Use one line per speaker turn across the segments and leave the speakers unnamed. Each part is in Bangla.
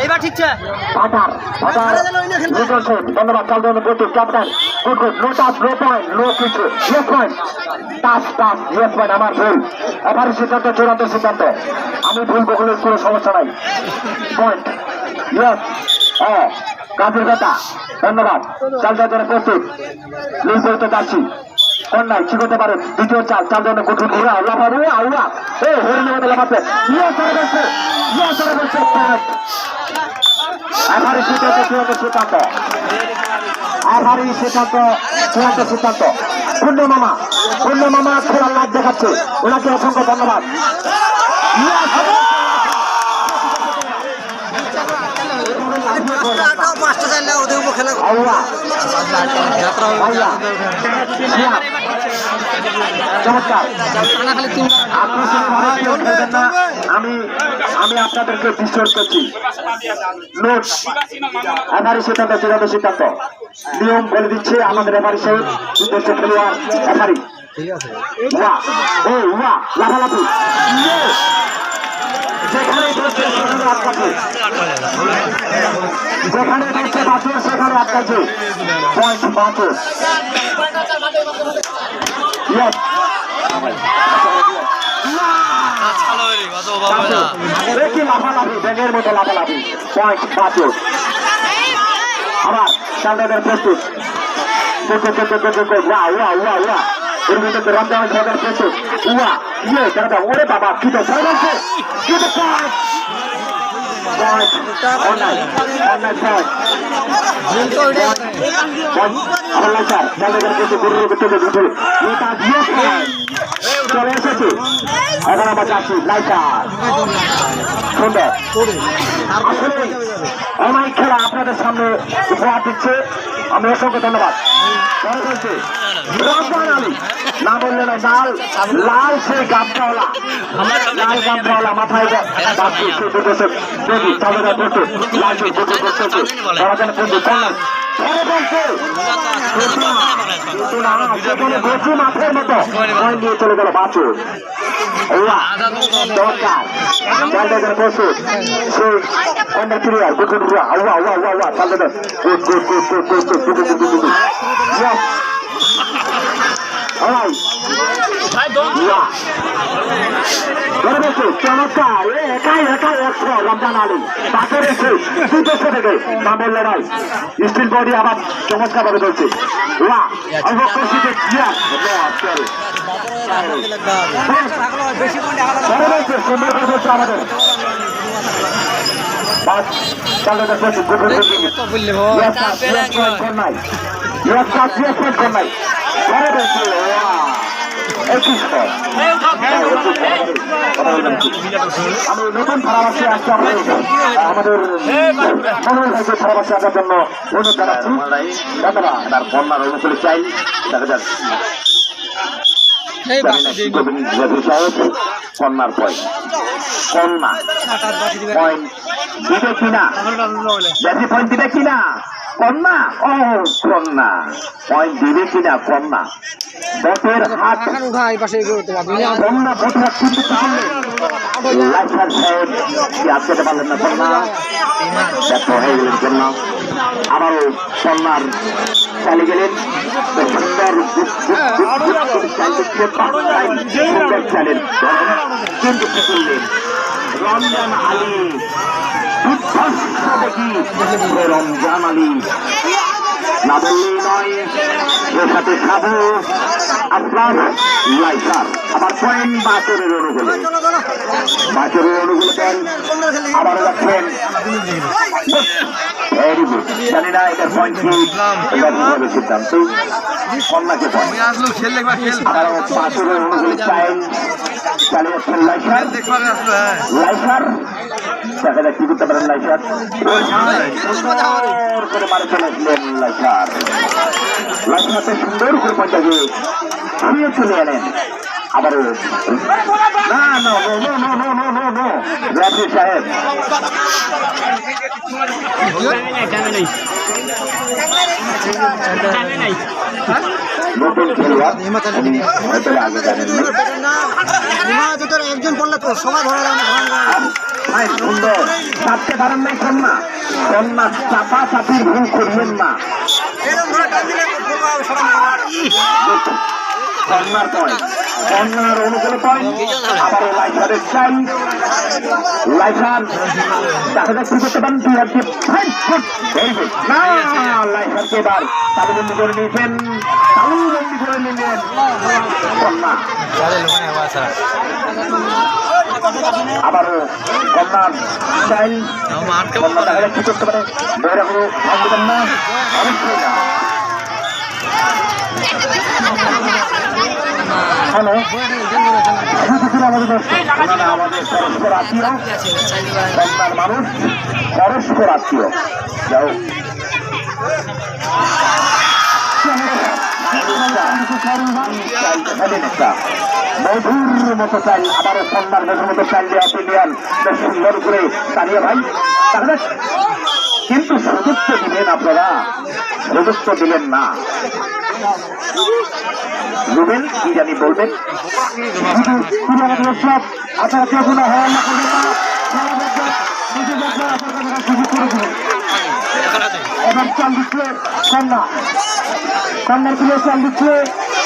এইবার ঠিক আছে
ধন্যবাদ চাল প্রতি captain good good no touch no point no কিছু yes point. Touch touch yes point আমার ভুল। এবার সিদ্ধান্ত চূড়ান্ত সিদ্ধান্ত। আমি ভুল বকলে কোনো সমস্যা নাই। পয়েন্ট। ইয়েস হ্যাঁ কাজের কথা। ধন্যবাদ। চাল জন্য প্রস্তুত। করতে যাচ্ছি। কন্যায় কি করতে পারে দ্বিতীয় চাল চাল দেওয়ার কঠিন উড়া লাফা উড়া উড়া। এ হরিণের মধ্যে লাফাচ্ছে। ইয়ে সরে ইয়ে সরে আধারি সিদ্ধান্ত চূড়ান্ত সিদ্ধান্ত। আধারি সিদ্ধান্ত চূড়ান্ত সিদ্ধান্ত। পূর্ণ মামা পূর্ণ মামা খেলার লাভ দেখাচ্ছে। ওনাকে অসংখ্য ধন্যবাদ।
খেলা
চমৎকার। আমি আমি আপনাদেরকে বিশ্বাস করছি। নোট সিদ্ধান্ত চূড়ান্ত সিদ্ধান্ত। নিয়ম বলে দিচ্ছে আমাদের এফআরি সহ খেলোয়াড় যেখানে যেখানে সেখানে আপনাকে পয়েন্ট বাঁচো একই লাফালাফি ব্যাঙের মতো লাফালাফি পয়েন্ট বাছুর আবার সামনের প্রস্তুত উয়া উয়া উয়া উয়া এর মধ্যে রমজান সরকার প্রস্তুত উয়া ইয়ে দাদা ওরে বাবা কি তো বলছে কি তো পয়েন্ট পয়েন্ট অন্যায় অন্যায় পয়েন্ট Allah চলে এসেছে। এখন আমার চাষি লাইটার সুন্দর আসলে অনেক খেলা আপনাদের সামনে উপহার দিচ্ছে। আমি অসংখ্য ধন্যবাদ। না বললে না মাথায় গাবটি দুটো চোখ লাল দুটো চোখ তারা যেন মাছের মতো দিয়ে চলে গেল ওয়া দরকার চালটা প্রস্তুত সে অন্য প্লেয়ার গুড গুড ওয়া ওয়া ওয়া ওয়া চালটা good good good good good good good good good good চমৎকার। একাই একা একশো রমজান আলী। তাকে রেখে দুই দেশে থেকে দামের লড়াই। স্টিল বডি আবার চমৎকার ভাবে চলছে। ওয়া অবকর্ষিত জিয়া সুন্দর করে আমি নতুন ধারাবাসী আসছি আমাদের মনোজ ভাইকে ধারাবাসী আসার জন্য অনুরোধ জানাচ্ছি ধন্যবাদ
তার বন্যার অনুকূলে চাই দেখা যাক কন্যার পয়েন্ট কন্যা পয়েন্ট দিবে কিনা পয়েন্ট দিবে কিনা? কন্যা ও কন্যা পয়েন্ট দিবে কিনা কন্যা বটের হাত
কন্যা বটের কিন্তু লাইসার সাহেব কি আটকাতে পারলেন না কন্যা ব্যর্থ হয়ে গেলেন কন্যা আবারও কন্যার চালে গেলেন সুন্দর কিন্তু কি করলেন রমজান আলী। দেখি রমজান আলী। না বললেই নয় এর সাথে খাব আপনার লাইসার আবার পয়েন্ট বাচরের অনুকূলে। বাচরের অনুকূলে দেন আবার যাচ্ছেন। ভেরি গুড জানি না এটা পয়েন্ট কি? এটা সিদ্ধান্ত? কন্যাকে পয়েন্ট আবার বাচরের অনুকূলে চালিয়ে যাচ্ছেন লাইসার
হ্যাঁ
লাইসার দেখা যাক কি করতে পারেন লাইসার সুন্দর করে মারে চলে আসলেন সুন্দর করে পয়সাকে ছুঁয়ে চলে এলেন আবারও। না না no no no no no no no. Rafi সাহেব। নতুন খেলোয়াড়। আগে জানেন
একজন পড়লে তো সবাই ধরে
ভাই সুন্দর। চাপতে পারেন নাই কন্যা। কন্যা চাপা চাপির ভুল করিয়েন না।
হবে।
পয়েন্ট কন্যার অনুকূলে পয়েন্ট আবারও লাইফারের চাই। লাইফার করতে পারেন, দুই হাত দিয়ে ফাইট ফুট। না লাইফারকে এবার তালুবন্দি করে নিয়েছেন। তালুবন্দি করে নিলেন। আবারও কন্যার চাইল কন্যা দেখা যাক কি করতে পারে। ধরে রাখো ভাঙবেন না। অবশ্যই না হ্যালো আমাদের মধুর মতো চাই আবারও সন্ধ্যার মধুর মতো প্রিমিয়ার বেশ সুন্দর করে দাঁড়িয়ে ভাই তাহলে কিন্তু সুযোগ দিলেন আপনারা সুযোগ দিলেন না রুবেল কি জানি বলবেন আপনারা কেউ কোনো হওয়ার না করবেন এবার চাল দিচ্ছে কন্যা কন্যার প্রিয় চাল দিচ্ছে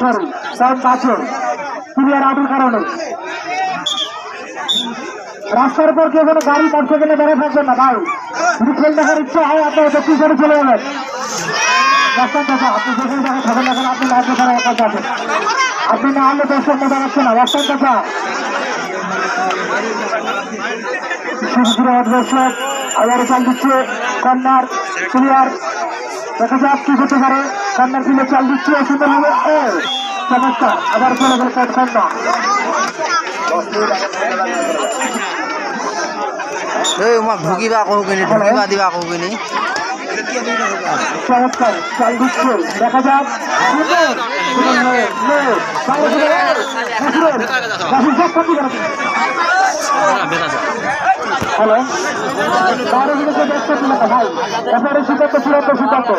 কারণ রাস্তার উপর কেউ কোনো গাড়ি মোটরসাইকেলে বেড়ে থাকবেন না, ভাই। যদি খেল দেখার ইচ্ছা হয়, আপনি দক্ষিণ করে চলে যাবেন। কথা আপনি যেখানে দেখা এখন আপনি লাইফ দেখার আপনি না হলে দর্শক মজা পাচ্ছে না, রাস্তার শিশুর দর্শক আবারও চাল দিচ্ছে, কন্যার, ক্লিয়ার। দেখা যাক কি হতে পারে। কন্যার ফিলে চাল দিচ্ছে সুন্দরভাবে ও চমৎকার। আবার চলে গেল কট কন্যা
এই কহুকিনি ঢুকিবা দিবা কহুকিনি
চমৎকার। চাল দিচ্ছে। দেখা যাক। সুন্দর, করে, করে। হ্যালো বাইরে বিদেশে দেখতে ছিল না ভাই। এবারে সিদ্ধান্ত চূড়ান্ত সিদ্ধান্ত।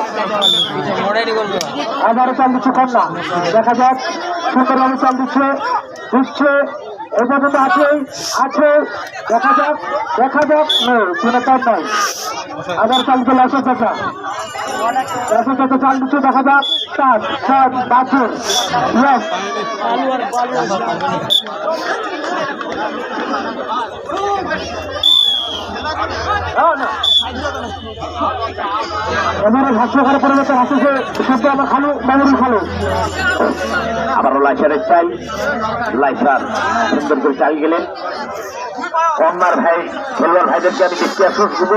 আবারও চাল দিচ্ছে কন্যা দেখা যাক সুন্দরভাবে চাল দিচ্ছে দিচ্ছে। এই পর্যন্ত আছে আছে। দেখা যাক দেখা যাক। কোনো কাজ নাই। আবার চাল দিচ্ছে লাসের চাচা লাসের চাচা চাল দিচ্ছে দেখা যাক। সাত সাত বাছুর ইয়েস এবারে ভাষ্যকার পরিবর্তন আসছে সত্যি আমার খালু মেমোরি খালু।
আবারও লাইসারের চাই লাইসার সুন্দর করে চাল গেলেন। কন্যার ভাই, খেলোয়াড় ভাইদেরকে আমি দৃষ্টি আকর্ষণ করব।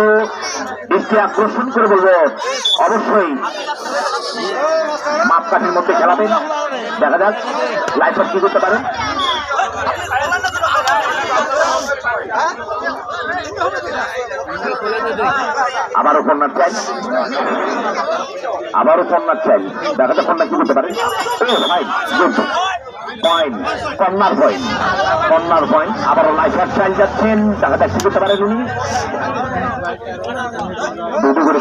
দৃষ্টি আকর্ষণ করে বলব, অবশ্যই মাপকাঠির মধ্যে খেলাবেন। দেখা যাক লাইফার কি করতে পারেন। আবারও কন্যার চাই। আবারও কন্যার চাই। দেখা যাক কন্যা কি করতে পারে? পয়েন্ট পয়েন্ট পয়েন্ট আবারও করতে পারেন উনি? করে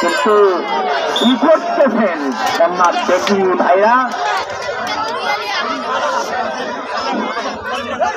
কিন্তু কি করতেছেন কন্যার দেখি ভাইরা?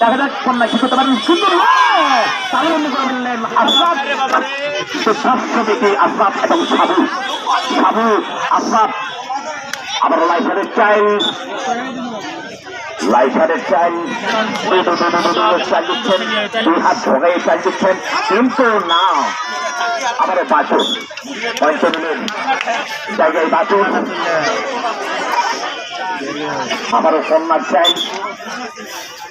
দেখা যাক কন্যা কি করতে পারেন সুন্দর তাহলে অন্য করে বললেন আফরাত সুস্বাস্থ্য দেখে আফরাত এবং সাবু সাবু আফরাত আবার লাইফারের চাই লাইফারের চাই চাল দিচ্ছেন দুই হাত ভোগাই চাল দিচ্ছেন কিন্তু না আবারও বাছুর পঞ্চমিনের জায়গায় বাছুর আবারও সন্ন্যাস চাই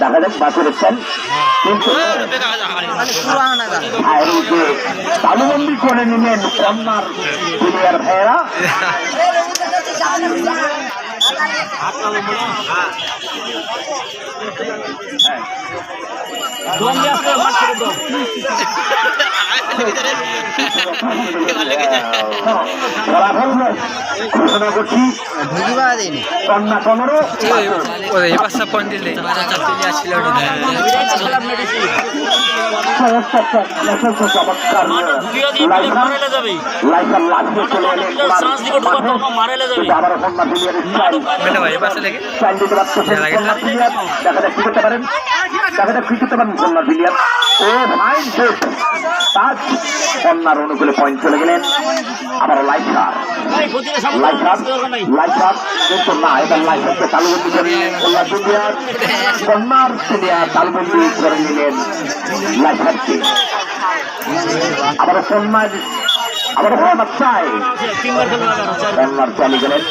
দেখা যাক বাছুরের চাল কিন্তু ভাইরুকে তালুবন্দি করে নিলেন কন্যার প্লেয়ার ভাইয়েরা। ফলাফল
লেগে
চাইল দিতে পারতেছেন কন্যা প্লেয়ার দেখা যাক কি করতে পারেন দেখা যাক কি করতে পারেন কন্যা প্লেয়ার ও ফাইন গুড তাজ কন্যার অনুকূলে পয়েন্ট চলে গেলেন। আবার লাইফার লাইফার কিন্তু না এটা তালুবন্দি করে কন্যা কন্যার তালুবন্দি করে নিলেন লাইফারকে আবার কন্যার আবার কন্যার চাই কন্যার চালিয়ে গেলেন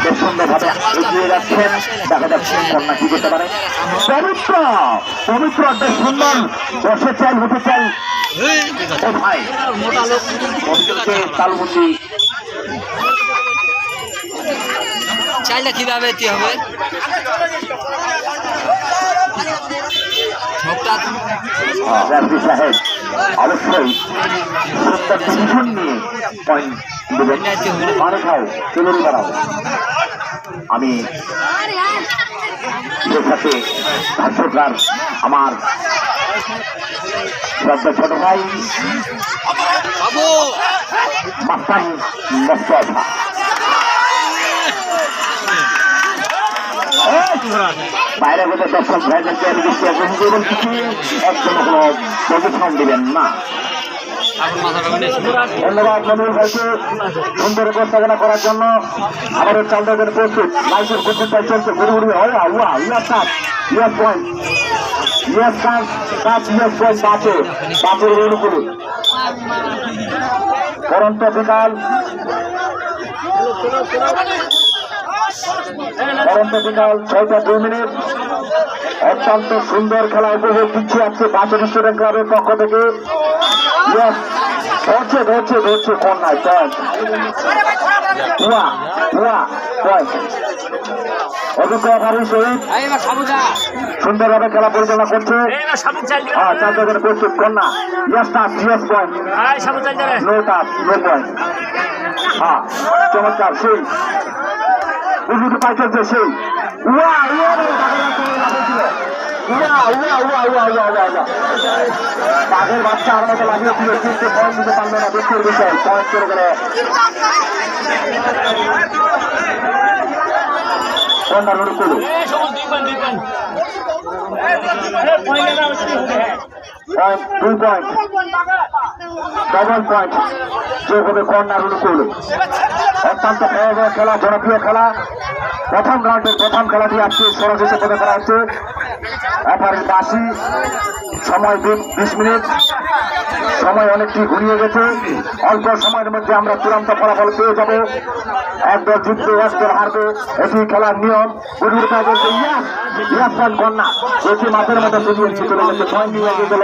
বেশ সুন্দরভাবে এগিয়ে যাচ্ছেন দেখা যাচ্ছে কন্যা কি করতে পারে পবিত্র পবিত্র বেশ সুন্দর বসে চাই হতে চাই ও
চাইলে কীভাবে কি হবে
সাহেব অবশ্যই ডিভিশন নিয়ে পয়েন্ট দেবেন মারে খাও তেলের বাড়াও আমি সাথে ভাষ্যকার আমার শ্রদ্ধা ছোট ভাই। মাস্তান মোস্তফা বাইরে দর্শক ভাইদেরকে আমি একদম কোনো দিবেন না। ধন্যবাদ মনির ভাইকে সুন্দর উপস্থাপনা করার জন্য আমাদের চলছে হয় ইয়ার পয়েন্ট পয়েন্ট অনুকূলে পরন্ত বিকাল বিকাল ছয়টা দুই মিনিট। অত্যন্ত সুন্দর খেলা উপভোগ দিচ্ছে আজকে বাসন স্টুডেন্ট ক্লাবের পক্ষ থেকে. ধরছে ধরছে ধরছে রেফারি শহীদ। সুন্দরভাবে খেলা পরিচালনা করছে। হ্যাঁ প্রস্তুত কন্যা yes touch yes point no touch no point হ্যাঁ চমৎকার সেই বুঝতে পাইছে সেই উয়া উয়া উয়া উয়া উয়া উয়া উয়া উয়া উয়া বাঘের বাচ্চা আমার মতো লাগিয়েছিল কিন্তু পয়েন্ট দিতে পারল না দুঃখের বিষয় পয়েন্ট চলে গেলে কন্যা রুড়ি করুন পয়েন্ট দুই পয়েন্ট ডবল পয়েন্ট যোগ হবে কন্যা রুড়ি করুন অত্যন্ত ভয়াবহ খেলা, জনপ্রিয় খেলা। প্রথম রাউন্ডের প্রথম খেলাটি আজকে সরাসরি পদে করা হচ্ছে। এফারের বাসি সময় দিন বিশ মিনিট। সময় অনেকটি ঘুরিয়ে গেছে। অল্প সময়ের মধ্যে আমরা চূড়ান্ত ফলাফল পেয়ে যাব। একদল জিতবে, একদল হারবে। এটি খেলার নিয়ম। গুরুর কাজ হচ্ছে ইয়াস ইয়াস খান কন্যা। যেটি মাঠের মধ্যে চলিয়ে নিয়ে চলে গেছে পয়েন্ট নিয়ে গিয়ে গেল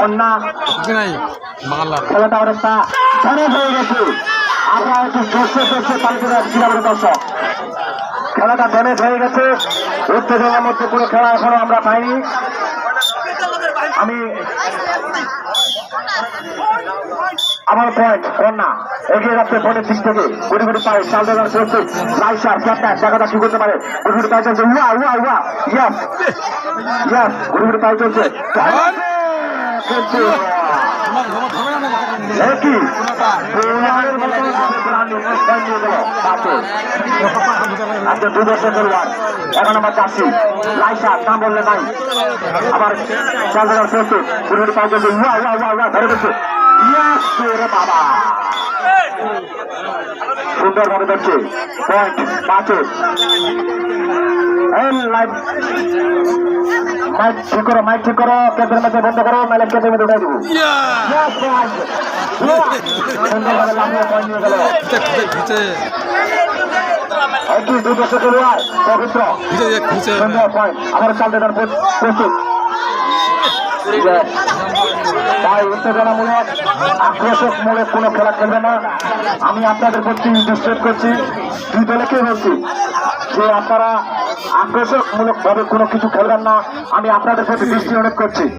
কন্যা। খেলাটা অনেকটা খারাপ হয়ে গেছে। আমরা একটু জোরসে জোরসে তালিকা দিচ্ছি দর্শক। খেলাটা ড্যামেজ হয়ে গেছে। উত্তেজনার মধ্যে কোনো খেলা এখনও আমরা পাইনি। আমি আমার পয়েন্ট কন্যা এগিয়ে যাচ্ছে পয়েন্টের দিক থেকে। গুড়ি গুড়ি পায়ে চাল দেওয়ার প্রস্তুত। লাইসার ক্যাপ্টেন জায়গাটা কি করতে পারে। গুড়ি গুড়ি পায়ে চলছে। উয়া উয়া উয়া ইয়াস ইয়াস গুড়ি গুড়ি পায়ে চলছে।
আজকে দু বছর খেলোয়াড় এখন আমার চাষি লাইসা নাম বললে নাই আবার চাল দেওয়ার প্রস্তুত পুরোটি পাওয়া যাচ্ছে উয়া উয়া উয়া উয়া ধরে রে বাবা সুন্দরভাবে দেখছে পয়েন্ট পাঁচের করো মাইক ঠিক করো কেন্দ্রের মধ্যে বন্ধ করো নাহলে কেন্দ্রের মধ্যে উঠে দেবো Yes, point. Yeah. সুন্দরভাবে লাফিয়ে পয়েন্ট নিয়ে গেল
ঘুচে
একই দুই বছর খেলোয়াড় পবিত্র
ঘুচে ঘুচে
সুন্দর পয়েন্ট আবার চাল দেওয়ার প্রস্তুত. তাই উত্তেজনামূলক আক্রোশকমূলক কোনো খেলা খেলবে না আমি আপনাদের প্রতি নিশ্চিত করছি দুই দলকে বলছি যে আপনারা আক্রোশকমূলক ভাবে কোনো কিছু খেলবেন না। আমি আপনাদের সাথে দৃষ্টি অনেক করছি।